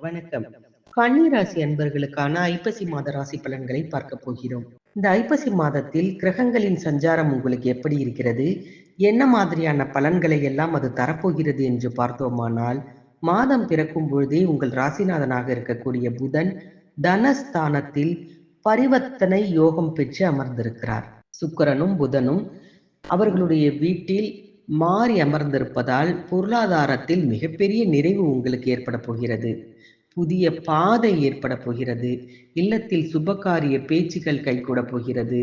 வணக்கம். கன்னிராசி அன்பர்களுக்கான ஐப்பசி மாத ராசி பலன்களை பார்க்க போகிறோம். இந்த ஐப்பசி மாதத்தில் கிரகங்களின் சஞ்சாரம் உங்களுக்கு எப்படி இருக்கிறது? என்ன மாதிரியான பலன்களை எல்லாம் அது தரப்போகிறது என்று பார்த்தோமானால் மாதம் பிறக்கும் பொழுதே உங்கள் ராசிநாதனாக இருக்கக்கூடிய புதன் தனஸ்தானத்தில் பரிவர்த்தனை யோகம் பெற்று அமர்ந்திருக்கிறார். சுக்கரனும் புதனும் அவர்களுடைய வீட்டில் மாறி அமர்ந்திருப்பதால் பொருளாதாரத்தில் மிகப்பெரிய நிறைவு உங்களுக்கு ஏற்பட போகிறது. புதிய பாதை ஏற்பட போகிறது. இல்லத்தில் சுபகாரிய பேச்சுகள் கைகூட போகிறது.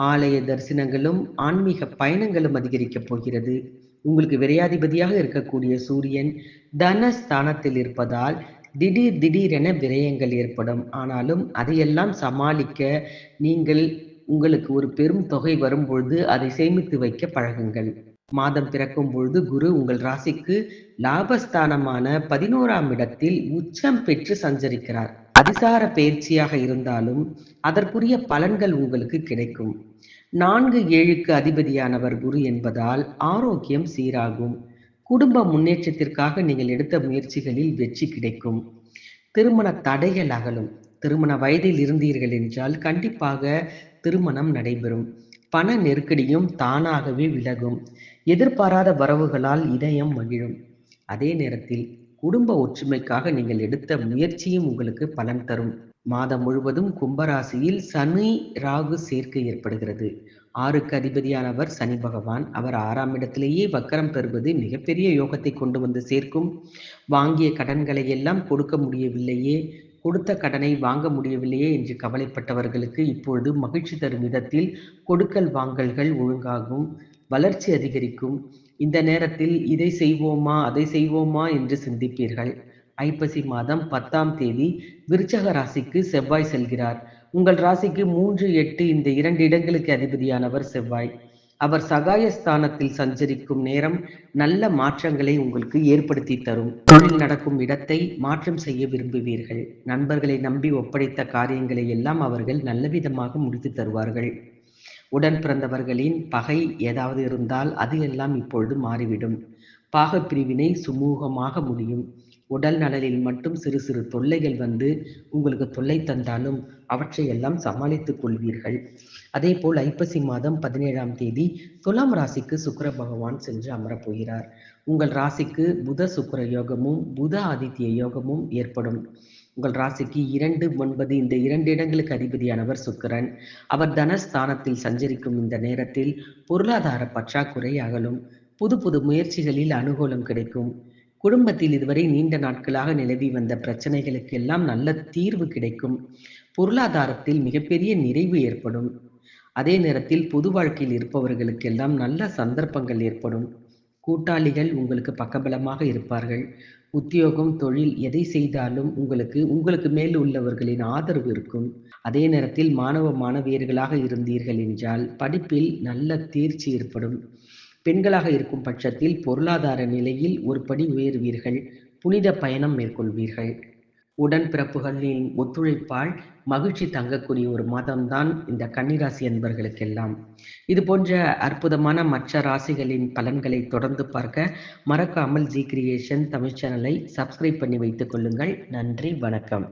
ஆலய தரிசனங்களும் ஆன்மீக பயணங்களும் அதிகரிக்கப் போகிறது. உங்களுக்கு விரையாதிபதியாக இருக்கக்கூடிய சூரியன் தனஸ்தானத்தில் இருப்பதால் திடீர் திடீரென விரயங்கள் ஏற்படும். ஆனாலும் அதையெல்லாம் சமாளிக்க நீங்கள் உங்களுக்கு ஒரு பெரும் தொகை வரும்பொழுது அதை சேமித்து வைக்க பழகுங்கள். மாதம் பிறக்கும் பொழுது குரு உங்கள் ராசிக்கு லாபஸ்தானமான பதினோராம் இடத்தில் உச்சம் பெற்று சஞ்சரிக்கிறார். அதிசார பயிற்சியாக இருந்தாலும் அதற்குரிய பலன்கள் உங்களுக்கு கிடைக்கும். நான்கு ஏழுக்கு அதிபதியானவர் குரு என்பதால் ஆரோக்கியம் சீராகும். குடும்ப முன்னேற்றத்திற்காக நீங்கள் எடுத்த முயற்சிகளில் வெற்றி கிடைக்கும். திருமண தடைகள் அகலும். திருமண வயதில் இருந்தீர்கள் என்றால் கண்டிப்பாக திருமணம் நடைபெறும். பண நெருக்கடியும் தானாகவே விலகும். எதிர்பாராத வரவுகளால் இதயம் மகிழும். அதே நேரத்தில் குடும்ப ஒற்றுமைக்காக நீங்கள் எடுத்த முயற்சியும் உங்களுக்கு பலன் தரும். மாதம் முழுவதும் கும்பராசியில் சனி ராகு சேர்க்கை ஏற்படுகிறது. ஆறுக்கு அதிபதியானவர் சனி பகவான். அவர் ஆறாம் இடத்திலேயே வக்கரம் பெறுவது மிகப்பெரிய யோகத்தை கொண்டு வந்து சேர்க்கும். வாங்கிய கடன்களை எல்லாம் கொடுக்க முடியவில்லையே. கொடுத்த கடனை வாங்க முடியவில்லையே என்று கவலைப்பட்டவர்களுக்கு இப்பொழுது மகிழ்ச்சி தரும் விதத்தில் கொடுக்கல் வாங்கல்கள் ஒழுங்காகும். வளர்ச்சி அதிகரிக்கும். இந்த நேரத்தில் இதை செய்வோமா அதை செய்வோமா என்று சிந்திப்பீர்கள். ஐப்பசி மாதம் பத்தாம் தேதி விருச்சக ராசிக்கு செவ்வாய் செல்கிறார். உங்கள் ராசிக்கு மூன்று எட்டு இந்த இரண்டு இடங்களுக்கு அதிபதியானவர் செவ்வாய். அவர் சகாயஸ்தானத்தில் சஞ்சரிக்கும் நேரம் நல்ல மாற்றங்களை உங்களுக்கு ஏற்படுத்தி தரும். தொழில் நடக்கும் இடத்தை மாற்றம் செய்ய விரும்புவீர்கள். நண்பர்களை நம்பி ஒப்படைத்த காரியங்களை எல்லாம் அவர்கள் நல்ல விதமாக முடித்து தருவார்கள். உடன் பிறந்தவர்களின் பகை ஏதாவது இருந்தால் அது எல்லாம் இப்பொழுது மாறிவிடும். பாகப்பிரிவினை சுமூகமாக முடியும். உடல் நலனில் மட்டும் சிறு சிறு தொல்லைகள் வந்து உங்களுக்கு தொல்லை தந்தாலும் அவற்றை எல்லாம் சமாளித்துக் கொள்வீர்கள். அதே போல் ஐப்பசி மாதம் பதினேழாம் தேதி துலாம் ராசிக்கு சுக்கர பகவான் சென்று அமரப்போகிறார் உங்கள் ராசிக்கு புத சுக்கர யோகமும் புத ஆதித்ய யோகமும் ஏற்படும். உங்கள் ராசிக்கு இரண்டு ஒன்பது இந்த இரண்டு இடங்களுக்கு அதிபதியானவர் சுக்கிரன். அவர் தனஸ்தானத்தில் சஞ்சரிக்கும் இந்த நேரத்தில் பொருளாதார பற்றாக்குறை அகலும். புது புது முயற்சிகளில் அனுகூலம் கிடைக்கும். குடும்பத்தில் இதுவரை நீண்ட நாட்களாக நிலவி வந்த பிரச்சனைகளுக்கு எல்லாம் நல்ல தீர்வு கிடைக்கும். பொருளாதாரத்தில் மிகப்பெரிய நிறைவு ஏற்படும். அதே நேரத்தில் பொது வாழ்க்கையில் இருப்பவர்களுக்கெல்லாம் நல்ல சந்தர்ப்பங்கள் ஏற்படும். கூட்டாளிகள் உங்களுக்கு பக்கபலமாக இருப்பார்கள். உத்தியோகம் தொழில் எதை செய்தாலும் உங்களுக்கு உங்களுக்கு மேல் உள்ளவர்களின் ஆதரவு இருக்கும். அதே நேரத்தில் மாணவ மாணவியர்களாக இருந்தீர்கள் என்றால் படிப்பில் நல்ல தேர்ச்சி ஏற்படும். பெண்களாக இருக்கும் பட்சத்தில் பொருளாதார நிலையில் ஒரு படி உயர்வீர்கள். புனித பயணம் மேற்கொள்வீர்கள். உடன்பிறப்புகளின் ஒத்துழைப்பால் மகிழ்ச்சி தங்கக்கூடிய ஒரு மாதம்தான் இந்த கன்னிராசி என்பர்களுக்கெல்லாம் இது போன்ற அற்புதமான மற்ற ராசிகளின் பலன்களை தொடர்ந்து பார்க்க மறக்காமல் ஜி கிரியேஷன் தமிழ் சேனலை சப்ஸ்கிரைப் பண்ணி வைத்துக் கொள்ளுங்கள். நன்றி வணக்கம்.